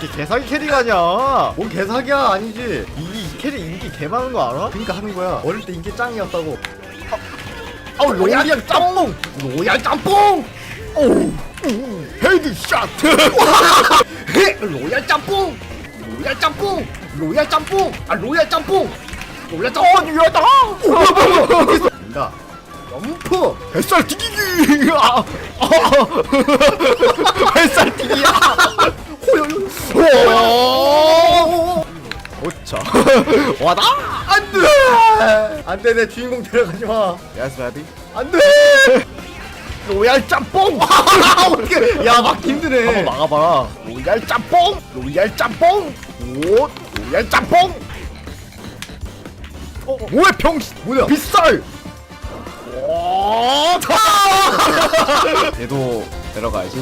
이렇게 개사기 캐리가 아니야 뭔 개사기야 아니지 이, 이 캐리 인기 개 많은 거 알아? 그러니까 하는 거야 어릴 때 인기 짱이었다고 아우 로얄 짬뽕 로얄 짬뽕 오우 헤드샷 로얄 짬뽕 로얄 짬뽕 로얄 짬뽕 아 로얄 짬뽕 로얄 짬뽕 어 유효하다 된다 점프 햇살 튀기기 아, 아, 햇살 튀기야 와다! 안돼! 안돼 내 주인공 데려가지 마. 야스 바비 안돼! 로얄 짬뽕! 야막 힘드네. 한번 막아봐 로얄 짬뽕! 로얄 짬뽕! 오 로얄 짬뽕! 어, 어. 뭐야 병 뭐야? 빗살! 오 얘도 데려가지.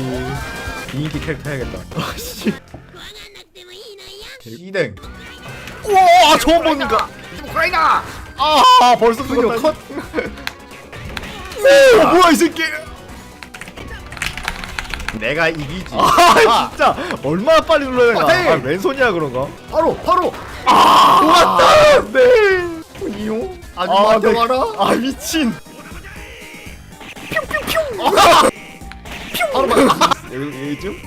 인기 캐릭터 해야겠다. 아씨. 일행 우와 처음 보니까 크라이나! 아 벌써 그거 컷. 오 뭐야 이 새끼. 내가 이기지. 아 진짜. 얼마나 빨리 눌러야 되나. 아, 네. 아, 왼손이야 그런가 바로 바로. 아 왔다! 네. 이용? 아, 아줌마 네. 져봐라? 아 미친. 바로 막 여기 여기쯤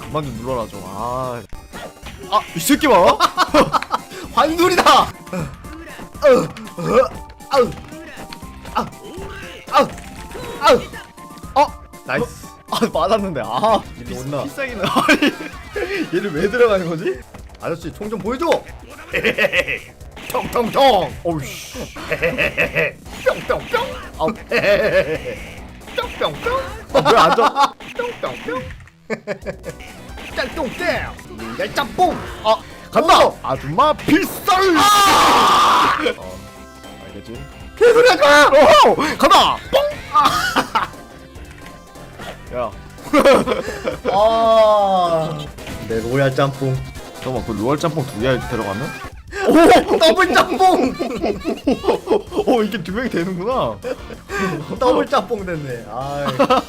그만 좀 눌러라 좀 아 아 이 새끼 봐 환술이다! 아우 아우 아우 아우 어? 나이스. 아 맞았는데. 아 이리 온나. 필살기는 아니 얘를 왜 들어가는 거지? 아저씨 총 좀 보여줘! 텅텅텅 어우씨. 뿅뿅뿅! 아우 뿅뿅뿅! 아왜 앉아 뿅뿅뿅 짤똥땡. 로얄 짬뽕. 아 간다. 아줌마 필살. 아! 어 알겠지? 개소리 하지 마 오호 간다. 뽕야. 아 내 로얄 짬뽕. 잠깐만 그 로얄 짬뽕 두개 들어갔나? 오! 더블 짬뽕! 오 이게 두 명이 되는구나. 더블 짬뽕 됐네. 아